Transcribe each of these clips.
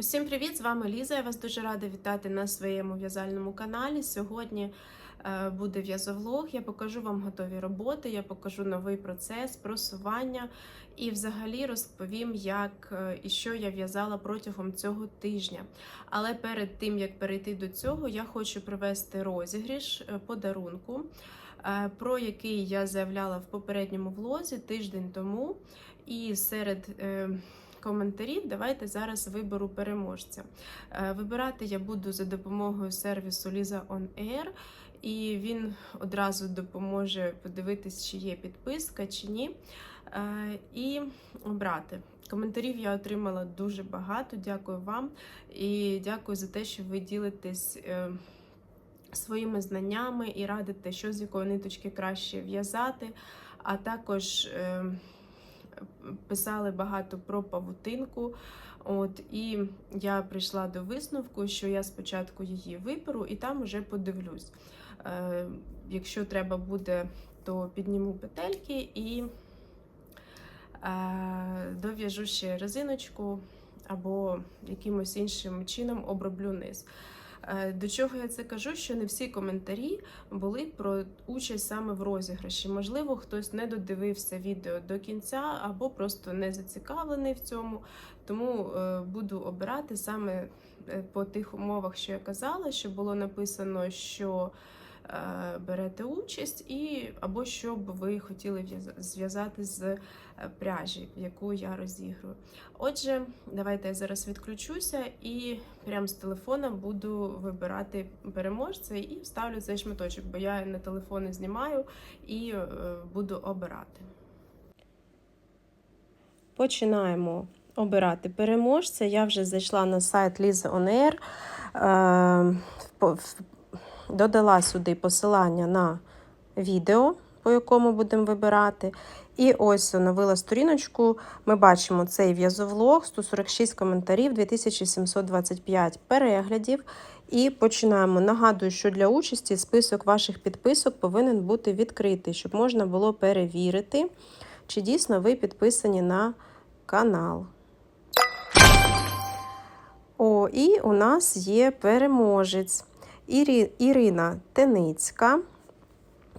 Усім привіт! З вами Ліза. Я вас дуже рада вітати на своєму в'язальному каналі. Сьогодні е, буде в'язовлог. Я покажу вам готові роботи, я покажу новий процес, просування і взагалі розповім, як е, і що я в'язала протягом цього тижня. Але перед тим як перейти до цього, я хочу провести розігріш е, подарунку, про який я заявляла в попередньому влозі тиждень тому. І серед коментарів. Давайте зараз виберу переможця. Е, Вибирати я буду за допомогою сервісу Lisa On Air, і він одразу допоможе подивитись, чи є підписка, чи ні. Е, І обрати. Коментарів я отримала дуже багато. Дякую вам і дякую за те, що ви ділитесь. е, Своїми знаннями і радите, що з якої ниточки краще в'язати, а також писали багато про павутинку. От, і я прийшла до висновку, що я спочатку її виперу і там уже подивлюсь. Е, якщо треба буде, то підніму петельки і е, дов'яжу ще резиночку або якимось іншим чином оброблю низ. Е, До чого я це кажу? Що не всі коментарі були про участь саме в розіграші. Можливо, хтось не додивився відео до кінця або просто не зацікавлений в цьому. Тому е, буду обирати саме е, по тих умовах, що я казала, що було написано, що берете участь, і або що б ви хотіли зв'язати з е, пряжі, яку я розіграю. Отже, давайте я зараз відключуся і прямо з телефона буду вибирати переможця і вставлю цей шматочок, бо я на телефони знімаю і е, буду обирати. Починаємо обирати переможця. Я вже зайшла на сайт е, по- в- додала сюди посилання на відео, по якому будемо вибирати. І ось оновила сторіночку. Ми бачимо цей в'язовлог, 146 коментарів, 2725 переглядів. І починаємо. Нагадую, що для участі список ваших підписок повинен бути відкритий, щоб можна було перевірити, чи дійсно ви підписані на канал. О, і у нас є переможець Ірі, Ірина Теницька.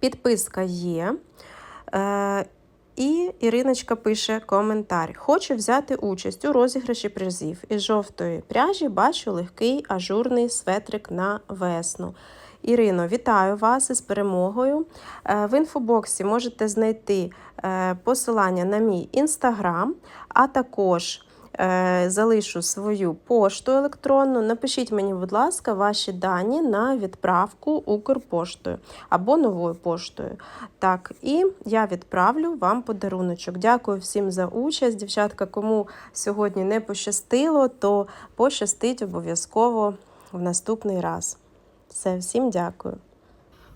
Підписка є. Е, і Іриночка пише коментар. Хочу взяти участь у розіграші призів. Із жовтої пряжі бачу легкий ажурний светрик на весну. Ірино, вітаю вас із перемогою. Е, В інфобоксі можете знайти е, посилання на мій інстаграм, а також залишу свою пошту електронну. Напишіть мені, будь ласка, ваші дані на відправку Укрпоштою або новою поштою. Так, і я відправлю вам подаруночок. Дякую всім за участь. Дівчатка, кому сьогодні не пощастило, то пощастить обов'язково в наступний раз. Все, всім дякую.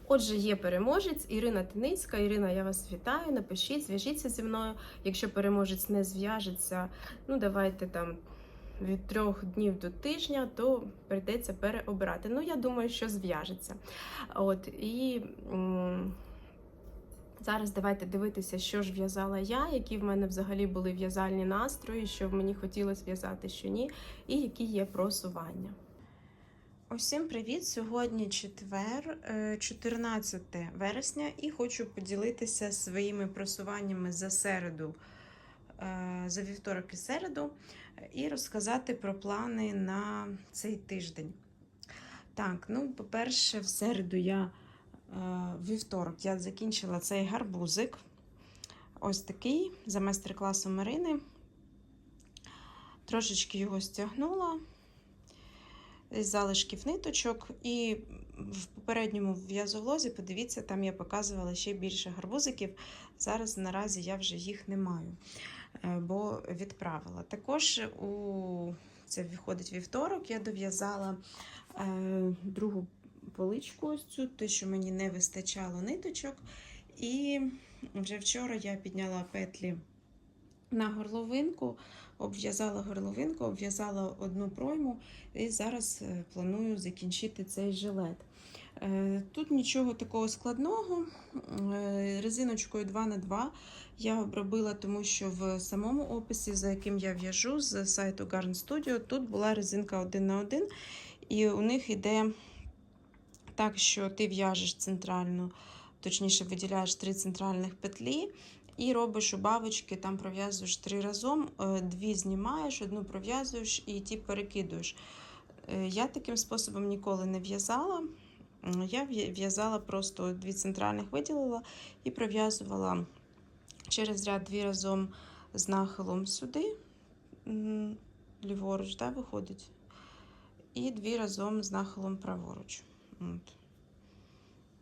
Отже, є переможець Ірина Тиницька. Ірина, я вас вітаю. Напишіть, зв'яжіться зі мною. Якщо переможець не зв'яжеться, ну давайте там від трьох днів до тижня, то прийдеться переобирати. Ну, я думаю, що зв'яжеться. От і. Зараз давайте дивитися, що ж в'язала я, які в мене взагалі були в'язальні настрої, що мені хотілося в'язати, що ні, і які є просування. Усім привіт! Сьогодні четвер, е, 14 вересня, і хочу поділитися своїми просуваннями за середу, е, за вівторок і середу, і розказати про плани на цей тиждень. Так, ну, по-перше, в середу я е, вівторок я закінчила цей гарбузик. Ось такий за майстер-класом Марини. Трошечки його стягнула залишків ниточок. І в попередньому в'язовлозі, подивіться, там я показувала ще більше гарбузиків. Зараз наразі я вже їх не маю, е, бо відправила. Також у це виходить вівторок, я дов'язала е, другу поличку, ось цю, те, що мені не вистачало ниточок. І вже вчора я підняла петлі на горловинку, обв'язала горловинку, обв'язала одну пройму і зараз е, планую закінчити цей жилет. Е, Тут нічого такого складного. Е, Резиночкою 2х2 я обробила, тому що в самому описі, за яким я в'яжу з сайту Garn Studio, тут була резинка 1 на 1 і у них йде так, що ти в'яжеш центральну, точніше, виділяєш три центральних петлі. І робиш у бабочки, там пров'язуєш три разом, е, дві знімаєш, одну пров'язуєш і ті перекидуєш. Е, Я таким способом ніколи не в'язала. Я в'язала просто дві центральних виділила і пров'язувала через ряд дві разом з нахилом сюди, ліворуч, да, виходить, і дві разом з нахилом праворуч. От.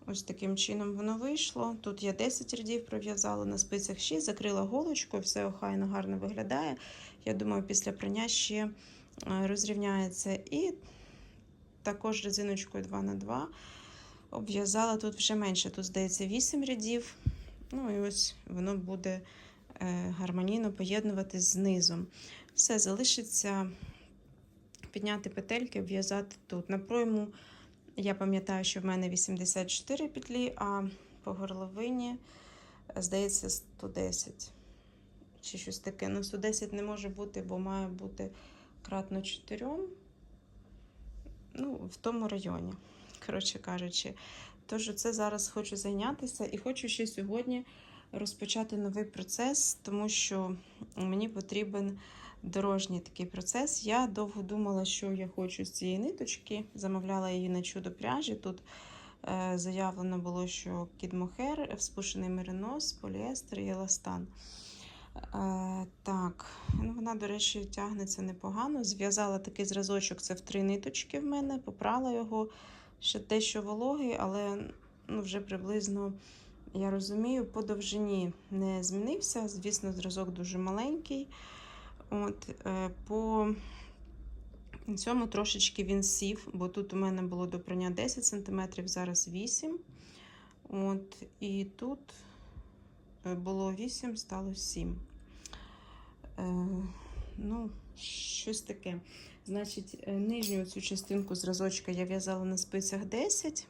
Ось таким чином воно вийшло. Тут я 10 рядів пров'язала на спицях 6, закрила голочку, все охайно гарно виглядає. Я думаю, після прання ще е, розрівняється. І також резиночкою 2х2 обв'язала тут вже менше. Тут, здається, 8 рядів. Ну і ось воно буде е, гармонійно поєднуватись з низом. Все залишиться підняти петельки, обв'язати тут. На пройму я пам'ятаю, що в мене 84 петлі, а по горловині, здається, 110 чи щось таке. Ну, 110 не може бути, бо має бути кратно 4. Ну, в тому районі, коротше кажучи. Тож це зараз хочу зайнятися і хочу ще сьогодні розпочати новий процес, тому що мені потрібен дорожній такий процес. Я довго думала, що я хочу з цієї ниточки. Замовляла її на чудо пряжі. Тут е, заявлено було, що кідмохер, спушений меринос, поліестер і еластан. Е, так, ну вона, до речі, тягнеться непогано. Зв'язала такий зразочок, це в три ниточки в мене, попрала його ще дещо вологий, але ну, вже приблизно, я розумію, по довжині не змінився. Звісно, зразок дуже маленький. От, е, По цьому трошечки він сів, бо тут у мене було до прання 10 см, зараз 8 От, І тут е, було 8, стало 7. Е, ну, щось таке. Значить, е, нижню цю частинку зразочка я в'язала на спицях 10.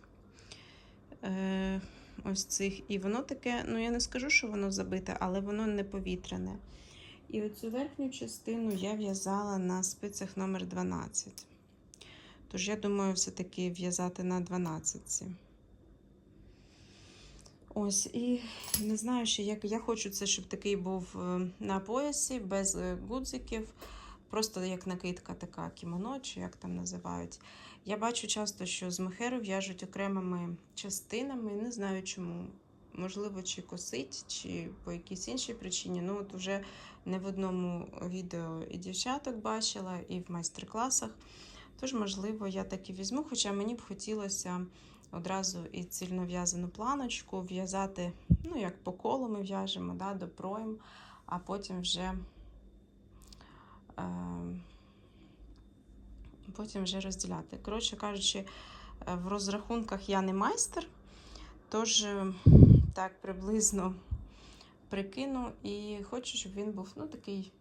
Е, ось цих. І воно таке, ну я не скажу, що воно забите, але воно не повітряне. І оцю верхню частину я в'язала на спицях номер 12. Тож, я думаю, все-таки в'язати на 12. Ось, і не знаю, ще як я хочу це, щоб такий був е, на поясі, без е, гудзиків. Просто як накидка така кімоно, чи як там називають. Я бачу часто, що з мехеру в'яжуть окремими частинами, не знаю чому. Можливо, чи косить, чи по якійсь іншій причині. Ну, от уже не в одному відео і дівчаток бачила, і в майстер-класах. Тож, можливо, я так і візьму, хоча мені б хотілося одразу і цільно в'язану планочку в'язати, ну, як по колу ми в'яжемо, да, до пройм, а потім вже. Е, потім вже розділяти. Коротше кажучи, е, в розрахунках я не майстер, тож так приблизно прикину і хочу, щоб він був ну, такий,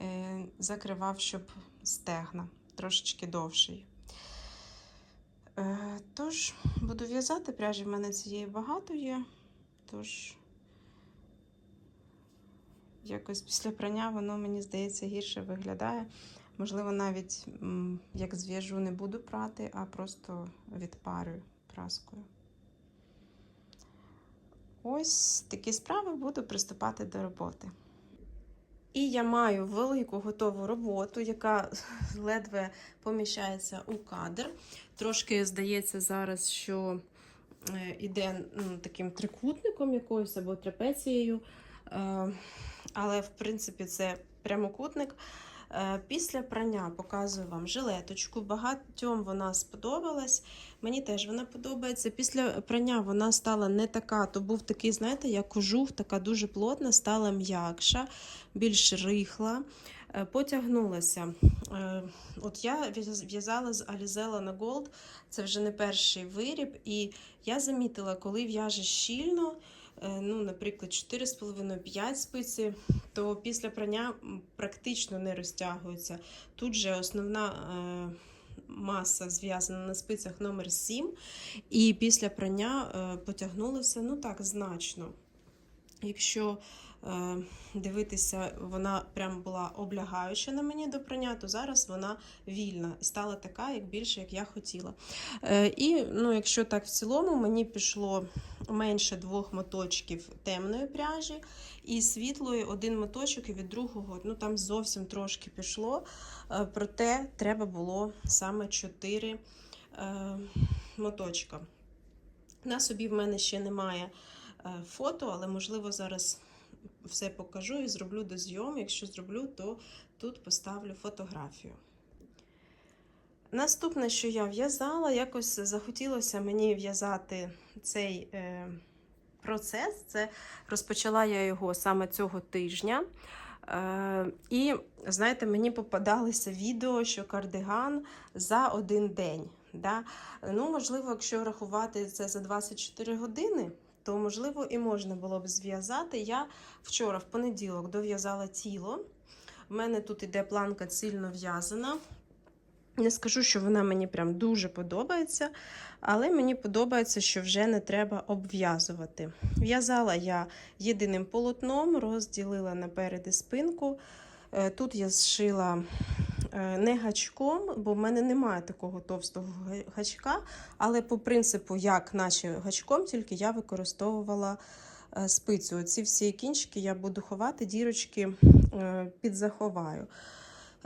е, закривав, щоб стегна трошечки довший. Е, тож, буду в'язати, пряжі в мене цієї багато є. Тож, якось після прання воно, мені здається, гірше виглядає. Можливо, навіть як зв'яжу, не буду прати, а просто відпарю праскою. Ось такі справи буду приступати до роботи. І я маю велику готову роботу, яка ледве поміщається у кадр. Трошки здається зараз, що е, іде ну, таким трикутником якоюсь або трапецією. Е, але, в принципі, це прямокутник. Е, Після прання показую вам жилеточку. Багатьом вона сподобалась. Мені теж вона подобається. Після прання вона стала не така, то був такий, знаєте, як кожух, така дуже плотна, стала м'якша, більш рихла. Е, Потягнулася. Е, От я в'язала з Alizella на Gold, це вже не перший виріб, і я замітила, коли в'яжеш щільно, ну, наприклад, 4,5-5 спиці, то після прання практично не розтягується. Тут же основна, е, маса зв'язана на спицях номер 7 і після прання е, потягнулося ну так значно. Якщо е, дивитися, вона прям була облягаюча на мені до прання, зараз вона вільна і стала така, як більше, як я хотіла. Е, і ну, якщо так в цілому, мені пішло менше двох моточків темної пряжі, і світлої один моточок, і від другого ну там зовсім трошки пішло. Е, проте треба було саме 4 е, моточка. На собі в мене ще немає е, фото, але можливо зараз все покажу і зроблю до зйом. Якщо зроблю, то тут поставлю фотографію. Наступне, що я в'язала, якось захотілося мені в'язати цей е, процес. Це розпочала я його саме цього тижня. Е, і, знаєте, мені попадалися відео, що кардиган за один день. Да? Ну, можливо, якщо рахувати це за 24 години, то можливо і можна було б зв'язати. Я вчора, в понеділок, дов'язала тіло. У мене тут іде планка цільно в'язана. Не скажу, що вона мені прям дуже подобається, але мені подобається, що вже не треба обв'язувати. В'язала я єдиним полотном, розділила наперед спинку. Е, Тут я зшила не гачком, бо в мене немає такого товстого гачка, але по принципу, як наче гачком, тільки я використовувала е, спицю. Ці всі кінчики я буду ховати, дірочки е, підзаховаю.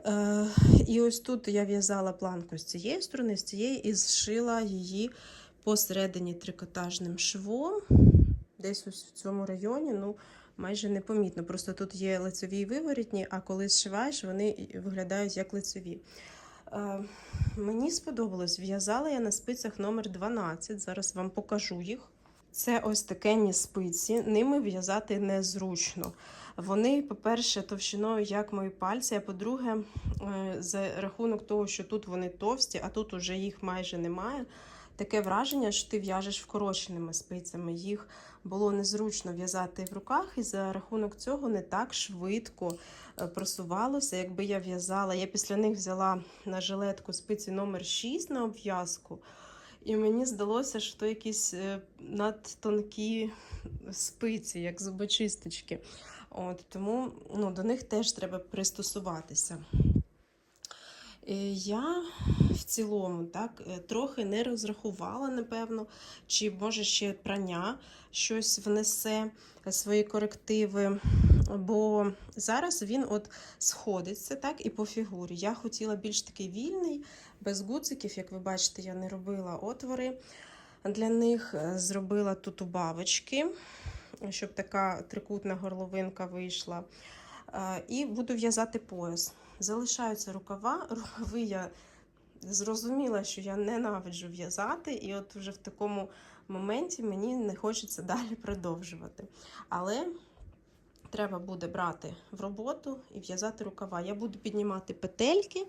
Е, І ось тут я в'язала планку з цієї сторони, з цієї, і зшила її посередині трикотажним швом. Десь ось в цьому районі, ну, майже непомітно. Просто тут є лицеві і виворітні, а коли зшиваєш, вони виглядають як лицеві. Е, Мені сподобалось, в'язала я на спицях номер 12. Зараз вам покажу їх. Це ось такенні спиці, ними в'язати незручно. Вони, по-перше, товщиною, як мої пальці, а по-друге, е, за рахунок того, що тут вони товсті, а тут уже їх майже немає. Таке враження, що ти в'яжеш вкороченими спицями. Їх було незручно в'язати в руках, і за рахунок цього не так швидко е, просувалося. Якби я в'язала, я після них взяла на жилетку спиці номер 6 на обв'язку. І мені здалося, що то якісь е, надтонкі спиці, як зубочисточки. От, тому ну, до них теж треба пристосуватися. Е, Я в цілому так, е, трохи не розрахувала, напевно, чи може ще прання щось внесе свої корективи. Бо зараз він от сходиться так, і по фігурі. Я хотіла більш такий вільний, без гуциків, як ви бачите, я не робила отвори для них. Е, Зробила тут убавочки, щоб така трикутна горловинка вийшла. І буду в'язати пояс. Залишаються рукава. Рукави я зрозуміла, що я ненавиджу в'язати, і от вже в такому моменті мені не хочеться далі продовжувати. Але треба буде брати в роботу і в'язати рукава. Я буду піднімати петельки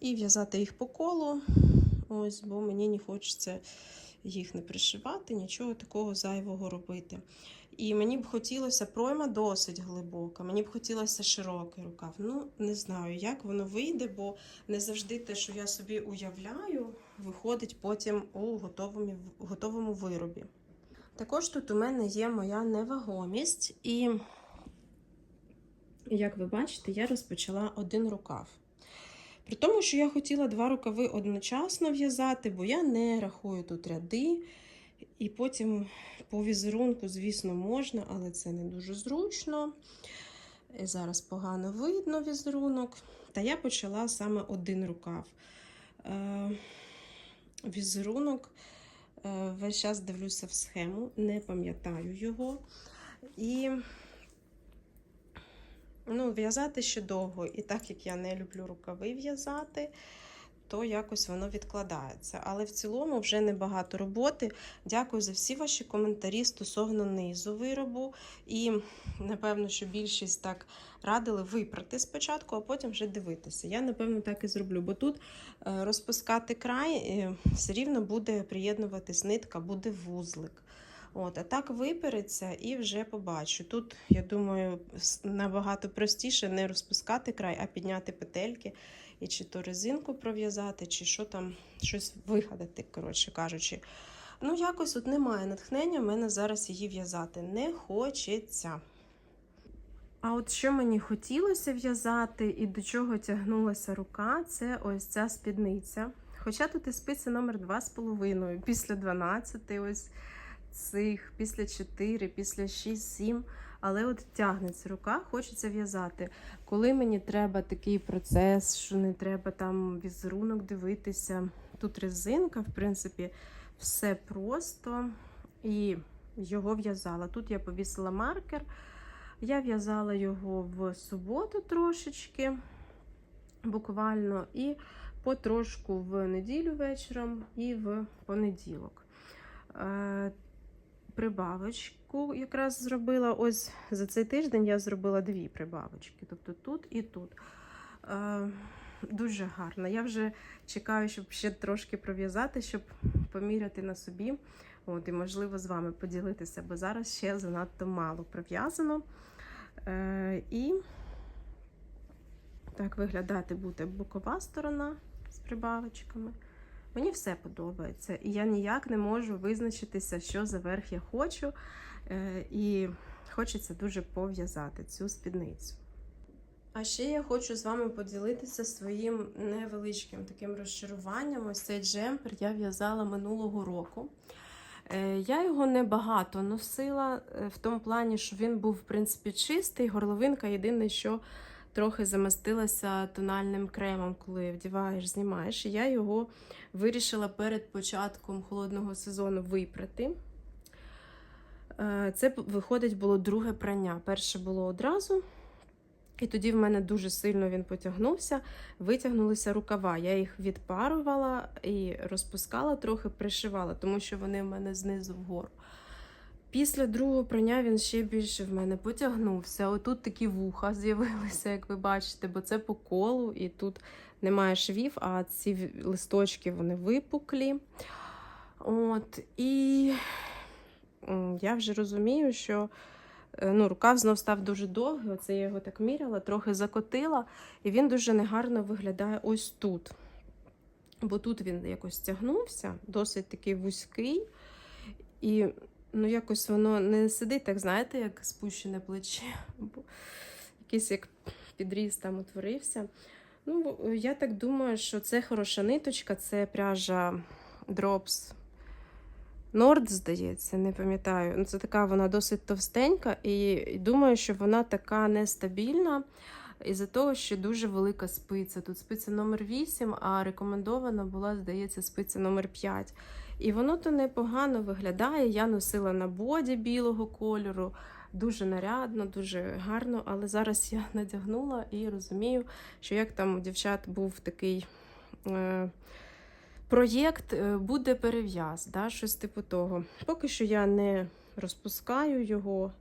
і в'язати їх по колу. Ось, бо мені не хочеться їх не пришивати, нічого такого зайвого робити. І мені б хотілося пройма досить глибока, мені б хотілося широкий рукав. Ну, не знаю, як воно вийде, бо не завжди те, що я собі уявляю, виходить потім у готовому, готовому виробі. Також тут у мене є моя невагомість, і, як ви бачите, я розпочала один рукав. При тому, що я хотіла два рукави одночасно в'язати, бо я не рахую тут ряди. І потім по візерунку, звісно, можна, але це не дуже зручно. І Зараз погано видно візерунок. Та я почала саме один рукав. Е, візерунок е, весь час дивлюся в схему, не пам'ятаю його. І ну, в'язати ще довго. І так як я не люблю рукави в'язати, то якось воно відкладається. Але в цілому вже небагато роботи. Дякую за всі ваші коментарі стосовно низу виробу. І, напевно, що більшість так радили випрати спочатку, а потім вже дивитися. Я, напевно, так і зроблю, бо тут е, розпускати край е, все рівно буде приєднуватись нитка, буде вузлик. От, а так випереться і вже побачу. Тут, я думаю, набагато простіше не розпускати край, а підняти петельки і чи то резинку пров'язати, чи що там, щось вигадати, коротше кажучи. Ну, якось от немає натхнення, в мене зараз її в'язати не хочеться. А от що мені хотілося в'язати і до чого тягнулася рука, це ось ця спідниця. Хоча тут і спиці номер 2,5, після 12, ось цих, після 4, після 6, 7. Але от тягнеться рука, хочеться в'язати. Коли мені треба такий процес, що не треба там візерунок дивитися. Тут резинка, в принципі, все просто і його в'язала. Тут я повісила маркер. Я в'язала його в суботу трошечки, буквально, і потрошку в неділю вечором і в понеділок. Прибавочку якраз зробила. Ось за цей тиждень я зробила дві прибавочки, тобто тут і тут. Е, Дуже гарно. Я вже чекаю, щоб ще трошки пров'язати, щоб поміряти на собі. От, і, можливо, з вами поділитися, бо зараз ще занадто мало пров'язано. Е, і так виглядати буде бокова сторона з прибавочками. Мені все подобається. І я ніяк не можу визначитися, що за верх я хочу. Е, і хочеться дуже пов'язати цю спідницю. А ще я хочу з вами поділитися своїм невеличким таким розчаруванням. Ось цей джемпер я в'язала минулого року. Е, Я його небагато носила е, в тому плані, що він був, в принципі, чистий. Горловинка єдине, що трохи замастилася тональним кремом, коли вдіваєш, знімаєш. І я його вирішила перед початком холодного сезону випрати. Е, Це виходить було друге прання. Перше було одразу. І тоді в мене дуже сильно він потягнувся, витягнулися рукава. Я їх відпарувала і розпускала, трохи пришивала, тому що вони в мене знизу вгору. Після другого прання він ще більше в мене потягнувся. Отут такі вуха з'явилися, як ви бачите, бо це по колу, і тут немає швів, а ці листочки вони випуклі. От, І я вже розумію, що Е, ну, рукав знов став дуже довгий. Оце я його так міряла, трохи закотила, і він дуже негарно виглядає ось тут. Бо тут він якось тягнувся, досить такий вузький. І ну, якось воно не сидить, так знаєте, як спущене плече. Бо якийсь як підріз там утворився. Ну, Я так думаю, що це хороша ниточка, це пряжа Drops Норд, здається, не пам'ятаю. Ну, Це така вона досить товстенька, і думаю, що вона така нестабільна. Із-за того, що дуже велика спиця. Тут спиця номер 8, а рекомендована була, здається, спиця номер 5. І воно то непогано виглядає. Я носила на боді білого кольору, дуже нарядно, дуже гарно. Але зараз я надягнула і розумію, що як там у дівчат був такий. Е- проєкт е, буде перев'яз, да, щось типу того. Поки що я не розпускаю його,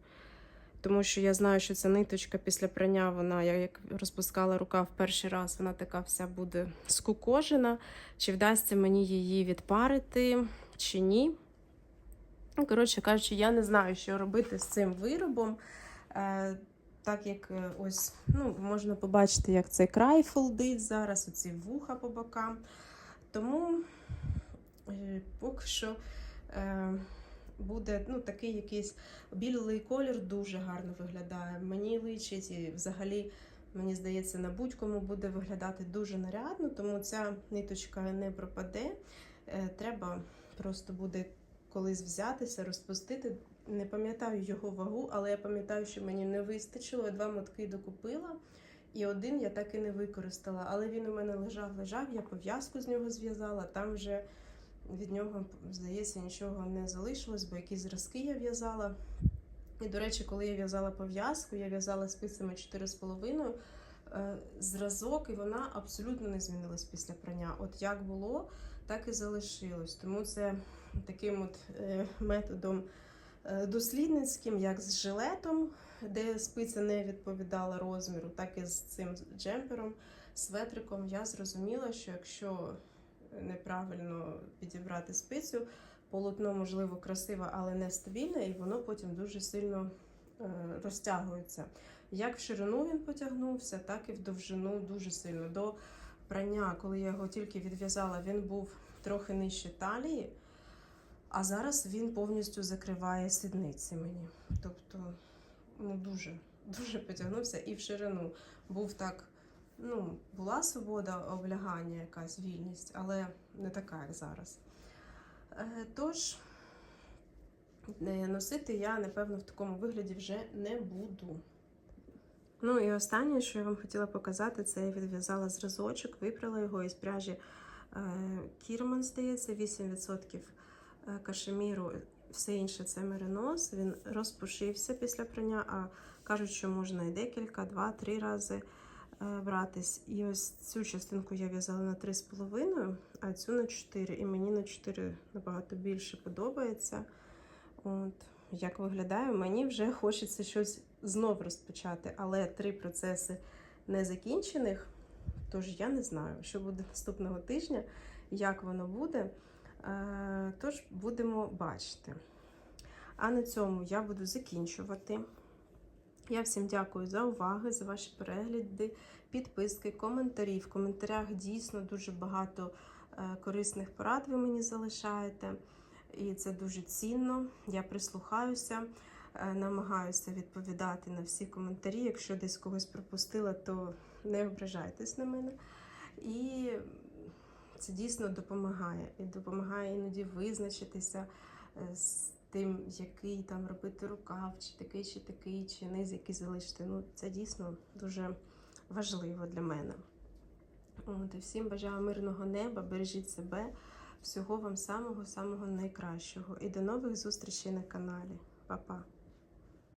тому що я знаю, що ця ниточка після прання, вона, я як розпускала рука в перший раз, вона така вся буде скукожена. Чи вдасться мені її відпарити, чи ні. Ну, Коротше кажучи, я не знаю, що робити з цим виробом. Е, так як е, ось ну, можна побачити, як цей край фолдить зараз, оці вуха по бокам. Тому е, поки що е, буде ну, такий якийсь білий колір, дуже гарно виглядає. Мені личить і взагалі, мені здається, на будь-кому буде виглядати дуже нарядно, тому ця ниточка не пропаде. Е, треба просто буде колись взятися, розпустити. Не пам'ятаю його вагу, але я пам'ятаю, що мені не вистачило. Два мотки докупила. І один я так і не використала. Але він у мене лежав, лежав, я пов'язку з нього зв'язала. Там вже від нього, здається, нічого не залишилось, бо якісь зразки я в'язала. І, до речі, коли я в'язала пов'язку, я в'язала спицями 4,5 е, зразок, і вона абсолютно не змінилась після прання. От як було, так і залишилось. Тому це таким от е, методом. Е, дослідницьким, як з жилетом, де спиця не відповідала розміру, так і з цим джемпером, светриком. Я зрозуміла, що якщо неправильно підібрати спицю, полотно, можливо, красиве, але нестабільне, і воно потім дуже сильно е, розтягується. Як в ширину він потягнувся, так і в довжину дуже сильно. До прання, коли я його тільки відв'язала, він був трохи нижче талії, а зараз він повністю закриває сідниці мені. Тобто, ну дуже, дуже потягнувся і в ширину. Був так, ну, була свобода облягання, якась вільність, але не така, як зараз. Е, Тож, е, носити я, напевно, в такому вигляді вже не буду. Ну і останнє, що я вам хотіла показати, це я відв'язала зразочок, випрала його із пряжі е, Кірман, здається, 8% е, кашеміру, все інше це меринос. Він розпушився після прання, а кажуть, що можна і декілька, два-три рази братись. І ось цю частинку я в'язала на 3,5, а цю на 4. І мені на 4 набагато більше подобається. От, як виглядає, мені вже хочеться щось знов розпочати, але три процеси не закінчених. Тож я не знаю, що буде наступного тижня, як воно буде. Е, Тож будемо бачити. А на цьому я буду закінчувати. Я всім дякую за увагу, за ваші перегляди, підписки, коментарі. В коментарях дійсно дуже багато е, корисних порад ви мені залишаєте. І це дуже цінно. Я прислухаюся, е, намагаюся відповідати на всі коментарі. Якщо десь когось пропустила, то не ображайтесь на мене. І це дійсно допомагає. І допомагає іноді визначитися е, з тим, який там робити рукав, чи такий, чи такий, чи низ, який залишити. Ну, це дійсно дуже важливо для мене. От, і всім бажаю мирного неба, бережіть себе, всього вам самого-самого найкращого. І до нових зустрічей на каналі. Па-па!